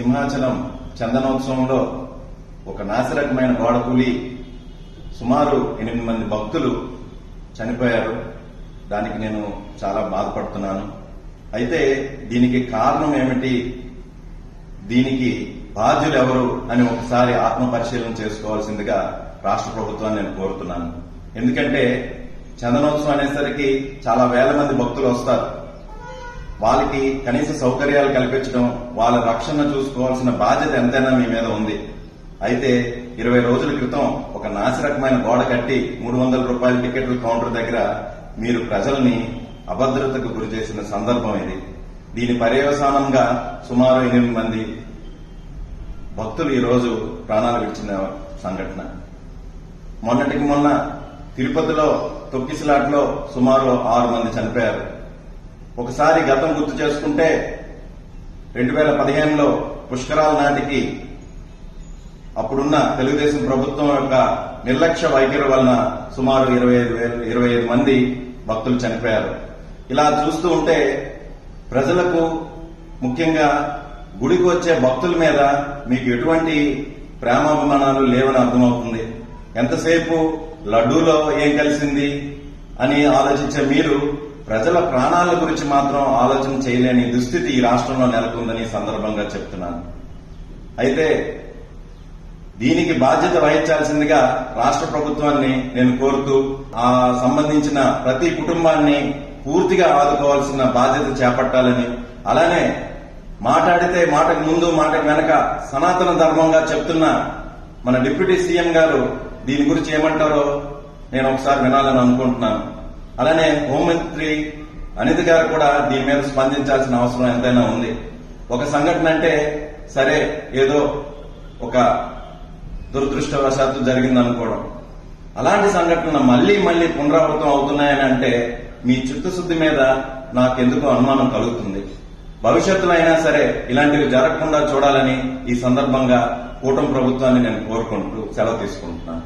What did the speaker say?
సింహాచలం చందనోత్సవంలో ఒక నాసిరకమైన గోడకూలి సుమారు ఎనిమిది మంది భక్తులు చనిపోయారు. దానికి నేను చాలా బాధపడుతున్నాను. అయితే దీనికి కారణం ఏమిటి? దీనికి బాధ్యులు ఎవరు అని ఒకసారి ఆత్మపరిశీలన చేసుకోవాల్సిందిగా రాష్ట్ర ప్రభుత్వాన్ని నేను కోరుతున్నాను. ఎందుకంటే చందనోత్సవం అనేసరికి చాలా వేల మంది భక్తులు వస్తారు. వాళ్ళకి కనీస సౌకర్యాలు కల్పించడం వాళ్ళ రక్షణ చూసుకోవాల్సిన బాధ్యత ఎంతైనా మీ మీద ఉంది. అయితే ఇరవై రోజుల క్రితం ఒక నాసిరకమైన గోడ కట్టి మూడు వందల రూపాయల టికెట్ల కౌంటర్ దగ్గర మీరు ప్రజల్ని అభద్రతకు గురి చేసిన సందర్భం ఇది. దీని పర్యవసానంగా సుమారు ఎనిమిది మంది భక్తులు ఈరోజు ప్రాణాలు విడిచిన సంఘటన. మొన్నటికి మొన్న తిరుపతిలో తొక్కిసలాట్లో సుమారు ఆరు మంది చనిపోయారు. ఒకసారి గతం గుర్తు చేసుకుంటే రెండు వేల పదిహేనులో పుష్కరాల నాటికి అప్పుడున్న తెలుగుదేశం ప్రభుత్వం యొక్క నిర్లక్ష్య వైఖరి వలన సుమారు ఇరవై ఐదు వేల ఇరవై ఐదు మంది భక్తులు చనిపోయారు. ఇలా చూస్తూ ఉంటే ప్రజలకు ముఖ్యంగా గుడికి వచ్చే భక్తుల మీద మీకు ఎటువంటి ప్రేమాభిమానాలు లేవని అర్థమవుతుంది. ఎంతసేపు లడ్డూలో ఏం కలిసింది అని ఆలోచించే మీరు ప్రజల ప్రాణాల గురించి మాత్రం ఆలోచన చేయలేని దుస్థితి ఈ రాష్ట్రంలో నెలకొందని సందర్భంగా చెప్తున్నాను. అయితే దీనికి బాధ్యత వహించాల్సిందిగా రాష్ట్ర ప్రభుత్వాన్ని నేను కోరుతూ ఆ సంబంధించిన ప్రతి కుటుంబాన్ని పూర్తిగా ఆదుకోవాల్సిన బాధ్యత చేపట్టాలని అలానే మాట్లాడితే మాటకు ముందు మాటకు వెనక సనాతన ధర్మంగా చెప్తున్న మన డిప్యూటీ సీఎం గారు దీని గురించి ఏమంటారో నేను ఒకసారి వినాలని అనుకుంటున్నాను. అలానే హోంమంత్రి అనిత గారు కూడా దీని మీద స్పందించాల్సిన అవసరం ఎంతైనా ఉంది. ఒక సంఘటన అంటే సరే ఏదో ఒక దురదృష్టవశాత్తు జరిగింది అనుకోవడం అలాంటి సంఘటనలు మళ్ళీ మళ్ళీ పునరావృతం అవుతున్నాయని అంటే మీ చిత్తశుద్ధి మీద నాకెందుకో అనుమానం కలుగుతుంది. భవిష్యత్తులో అయినా సరే ఇలాంటివి జరగకుండా చూడాలని ఈ సందర్భంగా కూటమి ప్రభుత్వాన్ని నేను కోరుకుంటూ సెలవు తీసుకుంటున్నాను.